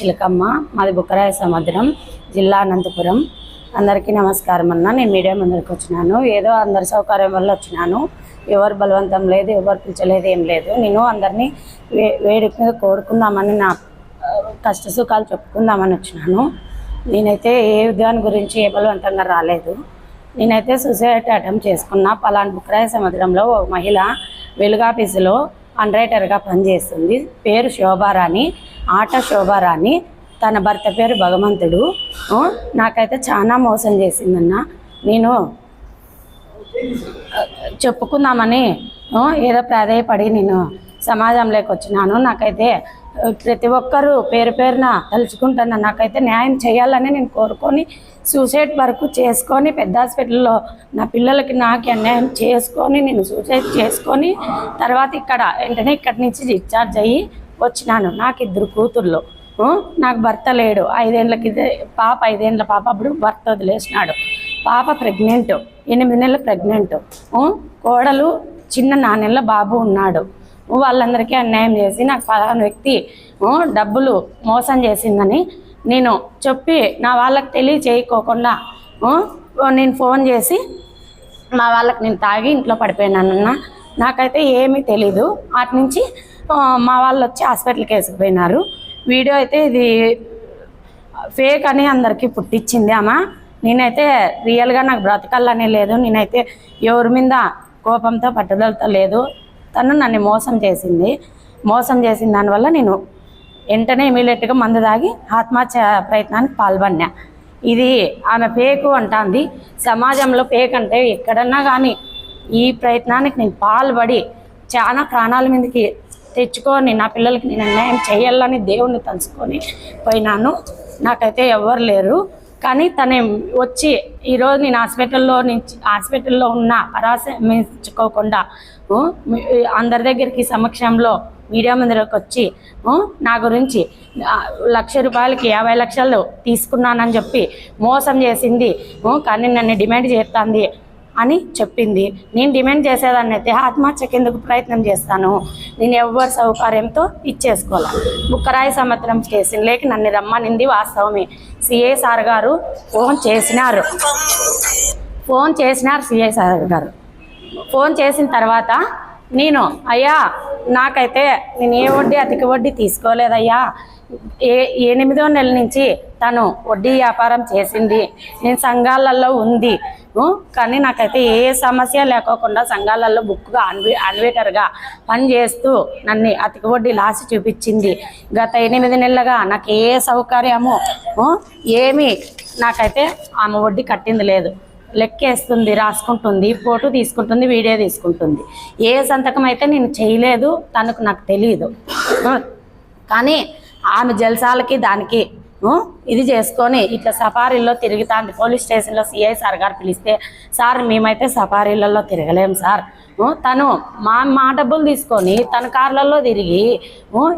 చిలకమ్మ మాది బుక్కరాయ సముద్రం జిల్లా అనంతపురం. అందరికీ నమస్కారం అన్న. నేను మీడియా ముందరికి వచ్చినాను. ఏదో అందరి సౌకర్యం వల్ల వచ్చినాను. ఎవరు బలవంతం లేదు ఎవరు పిలిచలేదు ఏం లేదు. నేను అందరినీ వే వేడిక మీద కోరుకుందామని నా కష్ట సుఖాలు చెప్పుకుందామని వచ్చినాను. నేనైతే ఏ దాని గురించి ఏ బలవంతంగా రాలేదు. నేనైతే సూసైడ్ అటెంప్ట్ చేసుకున్నా పలానా బుక్రాయ సముద్రంలో ఓ మహిళ వెలుగాఫీసులో అండ్రైటర్గా పనిచేస్తుంది. పేరు శోభారాణి ఆట శోభారాణి. తన భర్త పేరు భగవంతుడు. నాకైతే చాలా మోసం చేసిందన్న. నేను చెప్పుకుందామని ఏదో ప్రాధాయపడి నేను సమాజంలోకి వచ్చినాను. నాకైతే ప్రతి ఒక్కరూ పేరు పేరున తలుచుకుంటున్నా. నాకైతే న్యాయం చేయాలని నేను కోరుకొని సూసైడ్ వరకు చేసుకొని పెద్ద హాస్పిటల్లో నా పిల్లలకి నాకు అన్యాయం చేసుకొని నేను సూసైడ్ చేసుకొని తర్వాత ఇక్కడ వెంటనే ఇక్కడి నుంచి డిశ్చార్జ్ అయ్యి వచ్చినాను. నాకు ఇద్దరు కూతుర్లు నాకు భర్త లేడు. ఐదేళ్ళకి పాప ఐదేళ్ళ పాప అప్పుడు భర్త వదిలేసినాడు. పాప ప్రెగ్నెంట్ ఎనిమిది నెలలు ప్రెగ్నెంట్ కోడలు చిన్న నాన్నెళ్ళ బాబు ఉన్నాడు. వాళ్ళందరికీ అన్యాయం చేసి నాకు పలానా వ్యక్తి డబ్బులు మోసం చేసిందని నేను చెప్పి నా వాళ్ళకి తెలియచేయకోకుండా నేను ఫోన్ చేసి మా వాళ్ళకి నేను తాగి ఇంట్లో పడిపోయినానన్న. నాకైతే ఏమీ తెలీదు. అటు నుంచి మా వాళ్ళు వచ్చి హాస్పిటల్కి వేసుకుపోయినారు వీడియో అయితే ఇది ఫేక్ అని అందరికీ పుట్టించింది అమ్మ నేనైతే రియల్గా నాకు బ్రతకాలనే లేదు. నేనైతే ఎవరి మీద కోపంతో పట్టుదలతో లేదు. తను నన్ను మోసం చేసింది. మోసం చేసిన దానివల్ల నేను వెంటనే ఇమీడియట్గా మందు తాగి ఆత్మహత్య ప్రయత్నానికి పాల్పడినా. ఇది ఆమె పేకు అంటాంది. సమాజంలో పేక్ అంటే ఎక్కడన్నా కానీ ఈ ప్రయత్నానికి నేను పాల్పడి చాలా ప్రాణాల మీదకి తెచ్చుకొని నా పిల్లలకి నేను అన్యాయం చేయాలని దేవుణ్ణి తలుచుకొని పోయినాను. నాకైతే ఎవరు లేరు. కానీ తను వచ్చి ఈరోజు నేను హాస్పిటల్లో నుంచి హాస్పిటల్లో ఉన్న పరామర్శించుకోకుండా ఊ, అందరి దగ్గరికి సమక్షంలో మీడియా ముందరకు వచ్చి నా గురించి లక్ష రూపాయలకి యాభై లక్షలు తీసుకున్నానని చెప్పి మోసం చేసింది. కానీ నన్ను డిమాండ్ చేస్తుంది అని చెప్పింది. నేను డిమాండ్ చేసేదాన్ని అయితే ఆత్మహత్యకి ఎందుకు ప్రయత్నం చేస్తాను? నేను ఎవరి సౌకర్యంతో ఇచ్చేసుకోవాలి? బుక్కరాయి సంవత్సరం స్టేషన్ లేక నన్ను రమ్మనింది వాస్తవమే. సిఏ సార్ గారు ఫోన్ చేసినారు. ఫోన్ చేసినారు సిఐ సార్ గారు. ఫోన్ చేసిన తర్వాత నేను అయ్యా నాకైతే నేను ఏ వడ్డీ అతికి వడ్డీ తీసుకోలేదయ్యా. ఏ ఎనిమిదో నెల నుంచి తను వడ్డీ వ్యాపారం చేసింది. నేను సంఘాలలో ఉంది. కానీ నాకైతే ఏ సమస్య లేకోకుండా సంఘాలలో బుక్గా అన్వే అన్వేటర్గా పనిచేస్తూ నన్ను అతికి వడ్డీ లాసి చూపించింది. గత ఎనిమిది నెలలుగా నాకు ఏ సౌకర్యము ఏమి ఏమీ నాకైతే ఆమె వడ్డీ కట్టింది లేదు. లెక్కేస్తుంది రాసుకుంటుంది ఫోటో తీసుకుంటుంది వీడియో తీసుకుంటుంది. ఏ సంతకం అయితే నేను చేయలేదు తనకు నాకు తెలియదు కానీ ఆమె జల్సాలకి దానికి ఇది చేసుకొని ఇట్లా సఫారీల్లో తిరుగుతాంది. పోలీస్ స్టేషన్లో సిఐ సార్ గారు పిలిస్తే సార్ మేమైతే సఫారీలలో తిరగలేం సార్. తను మా మా డబ్బులు తీసుకొని తన కార్లలో తిరిగి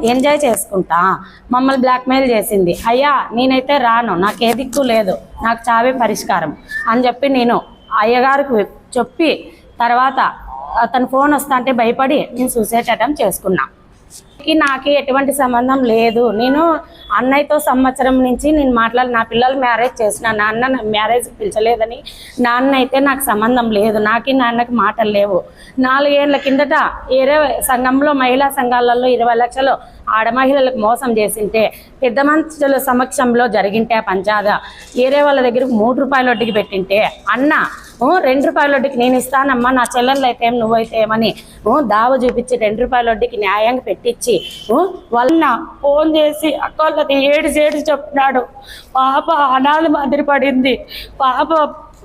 ఎంజాయ్ చేసుకుంటా. మమ్మల్ని బ్లాక్మెయిల్ చేసింది. అయ్యా నేనైతే రాను. నాకు ఏ దిక్కు లేదు. నాకు చావే పరిష్కారం. అని చెప్పి నేను అయ్యగారికి చెప్పి తర్వాత తన ఫోన్ వస్తా అంటే భయపడి నేను సూసైడ్ అటెంప్ట్ చేసుకున్నాను నాకు ఎటువంటి సంబంధం లేదు. నేను అన్నయ్యతో సంవత్సరం నుంచి నేను మాట్లాడి నా పిల్లలు మ్యారేజ్ చేసిన నాన్న నా మ్యారేజ్ పిలిచలేదని నాన్న అయితే నాకు సంబంధం లేదు. నాకి నాన్నకి మాటలు లేవు. నాలుగేళ్ళ కిందట ఏరే సంఘంలో మహిళా సంఘాలలో ఇరవై లక్షలు ఆడ మహిళలకు మోసం చేసింటే పెద్ద మనుషుల సమక్షంలో జరిగింటే పంచాద. వేరే వాళ్ళ దగ్గరకు మూడు రూపాయల వడ్డీకి పెట్టింటే అన్న రెండు రూపాయల వడ్డీకి నేను ఇస్తానమ్మా నా చెల్లెళ్ళు అయితే ఏం నువ్వైతే ఏమని? దావ చూపించి రెండు రూపాయల వడ్డీకి న్యాయంగా పెట్టించి వలన ఫోన్ చేసి అక్కలది ఏడు ఏడు చెప్తున్నాడు. పాప అనాథ మాదిరి పడింది. పాప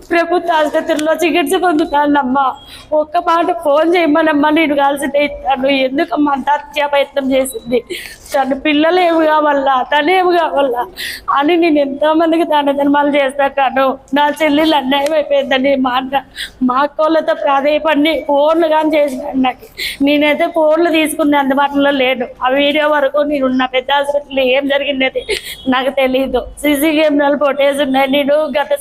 ప్రభుత్వ ఆసుపత్రిలో చికిత్స పొందుతానమ్మా. ఒక్క మాట ఫోన్ చేయమనమ్మా. నేను కలిసి ఇస్తాను ఎందుకమ్మా అంత హత్యా ప్రయత్నం చేసింది? తన పిల్లలు ఏమి కావాలా? తను ఏమి కావాలా? అని నేను ఎంతో మందికి దాన ధర్మాలు చేస్తాను నా చెల్లెలు అన్యాయం అయిపోయిందని మా మా కోళ్ళతో ప్రాధాయపడి ఫోన్లు కానీ చేసినాడు నాకు. నేనైతే ఫోన్లు తీసుకునే అందుబాటులో లేను. ఆ వీడియో వరకు నేను ఉన్న పెద్ద హాస్పిటల్ ఏం జరిగింది నాకు తెలియదు సీసీ కెమెరాలు ఫోటేజ్ ఉన్నాయి. నేను గత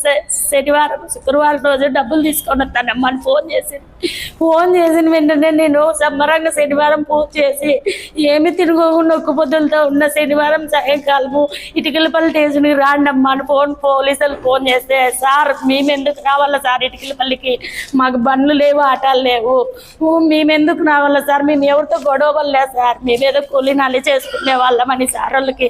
శనివారం శుక్రవారం రోజు డబ్బులు తీసుకొని వస్తానమ్మని ఫోన్ చేసి ఫోన్ చేసిన వెంటనే నేను సంబరంగా శనివారం పూజ చేసి ఏమి తినుకోకుండా ఒక్క పొద్దులతో ఉన్న శనివారం సాయంకాలము ఇటుకలపల్లి స్టేషన్కి రాండమ్మా అని ఫోన్ పోలీసులు ఫోన్ చేస్తే సార్ మేము ఎందుకు రావాలా సార్ ఇటుకలపల్లికి? మాకు బండ్లు లేవు ఆటాలు లేవు. మేమెందుకు రావాలా సార్? మేము ఎవరితో గొడవలే సార్. మేమేదో ఏదో కూలి నల్లి చేసుకునే వాళ్ళమని సార్ వాళ్ళకి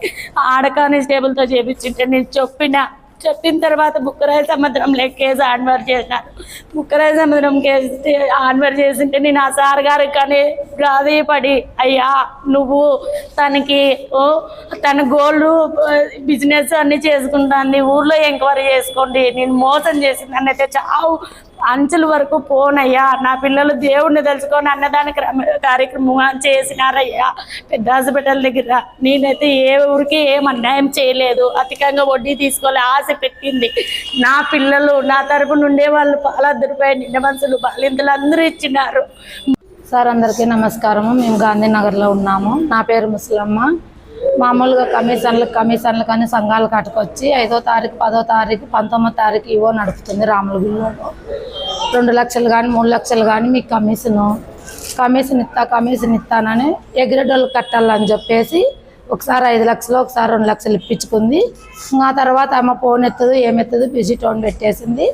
ఆడకాని కానిస్టేబుల్తో చేపించింటే నేను చెప్పిన. చెప్పిన తర్వాత బుక్కరాయ సముద్రంలో కేసు ఆన్వర్ చేసినారు బుక్కరాయ సముద్రం కేసు ఆన్వర్ చేసింటే నేను ఆ సార్ గారికి కానీ ప్రాధేయపడి అయ్యా నువ్వు తనకి ఓ తన గోల్డ్ బిజినెస్ అన్ని చేసుకుంటాను ఊర్లో ఎంక్వైరీ చేసుకోండి నేను మోసం చేసిందని అయితే చావు అంచుల వరకు పోనయ్యా. నా పిల్లలు దేవుణ్ణి తెలుసుకొని అన్నదాన కార్యక్రమం చేసినారయ్యా. పెద్ద హాస్పిటల్ దగ్గర. నేనైతే ఏ ఊరికి ఏం అన్యాయం చేయలేదు. అధికంగా వడ్డీ తీసుకోలే ఆశ పెట్టింది. నా పిల్లలు నా తరపు నుండే వాళ్ళు పాలద్దు రూపాయలు నిన్న మనుషులు బాలింతలు అందరూ ఇచ్చినారు. సార్ అందరికీ నమస్కారము. మేము గాంధీనగర్లో ఉన్నాము. నా పేరు ముసలమ్మ. మామూలుగా కమిషన్లు కమిషన్లు కానీ సంఘాలు కట్టుకొచ్చి ఐదో తారీఖు పదో తారీఖు పంతొమ్మిదో తారీఖు ఇవో నడుపుతుంది రాములగుల్లో రెండు లక్షలు కానీ మూడు లక్షలు కానీ మీకు కమిషను కమిషన్ ఇస్తా కమిషన్ ఇస్తానని ఎగ్రెడోళ్ళు కట్టాలని చెప్పేసి ఒకసారి ఐదు లక్షలు ఒకసారి రెండు లక్షలు ఇప్పించుకుంది. ఆ తర్వాత ఆమె ఫోన్ ఎత్తదు ఏమెత్తదు బిజీ టోన్ పెట్టేసింది.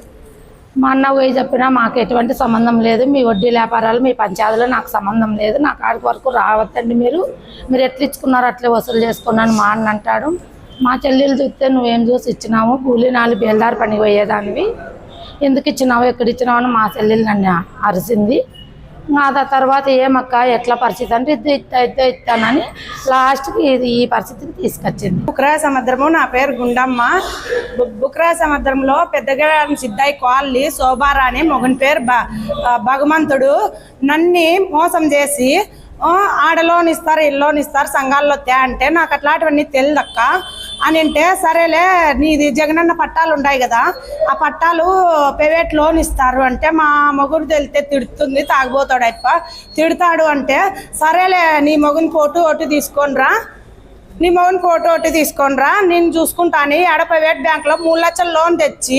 మా అన్న పోయి చెప్పినా మాకు ఎటువంటి సంబంధం లేదు. మీ వడ్డీ వ్యాపారాలు మీ పంచాయతీలో నాకు సంబంధం లేదు. నా కాడికి వరకు రావద్దండి మీరు. మీరు ఎట్లా ఇచ్చుకున్నారు అట్లే వసూలు చేసుకున్నాను మా అన్న అంటాడు. మా చెల్లెలు చూస్తే నువ్వేం చూసి ఇచ్చినావు? కూలి నాలుగు బేల్దారి పని పోయేదానివి. ఎందుకు ఇచ్చినావు ఎక్కడ ఇచ్చినావు అని మా చెల్లెలు నన్ను అరిసింది. ఆ తర్వాత ఏమక్క ఎట్లా పరిస్థితి అంటే ఇద్దు ఇత్తా ఇత్తా ఇస్తానని లాస్ట్కి ఇది ఈ పరిస్థితికి తీసుకొచ్చింది. బుక్రా సముద్రము నా పేరు గుండమ్మ. బుక్రా సముద్రంలో పెద్దగా సిద్ధాయి కాలనీ శోభారాణి మొగని పేరు భగవంతుడు. నన్ని మోసం చేసి ఆ, ఆడ లోన్ ఇస్తారు ఇల్లు లోన్ ఇస్తారు సంఘాల్లో తే అంటే నాకు అట్లాంటివన్నీ తెలియదక్క అని అంటే సరేలే నీది జగనన్న పట్టాలు ఉన్నాయి కదా ఆ పట్టాలు ప్రైవేట్ లోన్ ఇస్తారు. అంటే మా మొగుడు తెలితే తిడుతుంది తాగిపోతాడు అయిప తిడతాడు అంటే సరేలే నీ మొగుని పోటు ఒకటి తీసుకొనిరా నీ మౌన్ ఫోటో ఒకటి తీసుకొనిరా నేను చూసుకుంటాను ఆడ ప్రైవేట్ బ్యాంక్లో మూడు లక్షల లోన్ తెచ్చి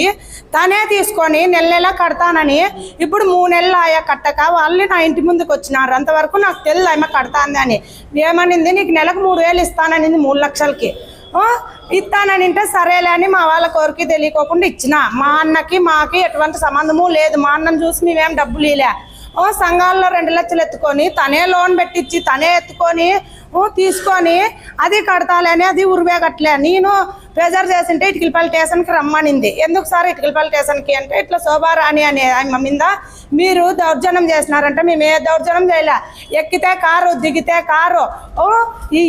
తనే తీసుకొని నెల నెల కడతానని ఇప్పుడు మూడు నెలలు ఆయా కట్టక వాళ్ళు నా ఇంటి ముందుకు వచ్చినారు అంతవరకు నాకు తెలియదు ఆమె కడతాంది అని. ఏమనింది నీకు నెలకు మూడు వేలు ఇస్తాననింది మూడు లక్షలకి. ఆ, ఇస్తానని అంటే సరేలే అని మా వాళ్ళ కోరికి తెలియకోకుండా ఇచ్చిన. మా అన్నకి మాకి ఎటువంటి సంబంధము లేదు. మా అన్నను చూసి మేమేం డబ్బులు ఇలే ఓ సంఘాల్లో రెండు లక్షలు ఎత్తుకొని తనే లోన్ పెట్టించి తనే ఎత్తుకొని తీసుకొని అది కడతాలని అది ఉరివేగట్లే నేను ప్రెజర్ చేసింటే ఇటుకలపల్లి స్టేషన్కి రమ్మనింది. ఎందుకు సార్ ఇటుకలపల్లి స్టేషన్కి అంటే ఇట్లా శోభారాణి అనే ఆమె మీద మీరు దౌర్జన్యం చేసినారంటే మేము ఏ దౌర్జన్యం చేయలే. ఎక్కితే కారు దిగితే కారు. ఓ ఈ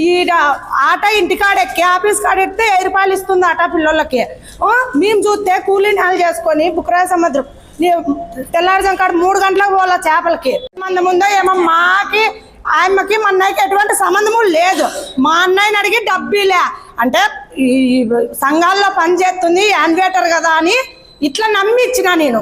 ఆట ఇంటికాడ ఎక్కి ఆఫీస్ కాడ ఎక్కితే వెయ్యి రూపాయలు ఇస్తుంది ఆట పిల్లలకి ఓ మేము చూస్తే కూలీ నాలు చేసుకొని బుక్రాయ సముద్రం. తెల్లారిజం తెల్లారుజాము కాడ మూడు గంటలకు పోవాల చేపలకి? మంది ముందో ఏమో మాకి ఆయమ్మకి మా అన్నయ్యకి ఎటువంటి సంబంధము లేదు. మా అన్నయ్యని అడిగి డబ్బీలే. అంటే ఈ సంఘాల్లో పనిచేస్తుంది యాన్వేటర్ కదా అని ఇట్లా నమ్మి ఇచ్చిన నేను.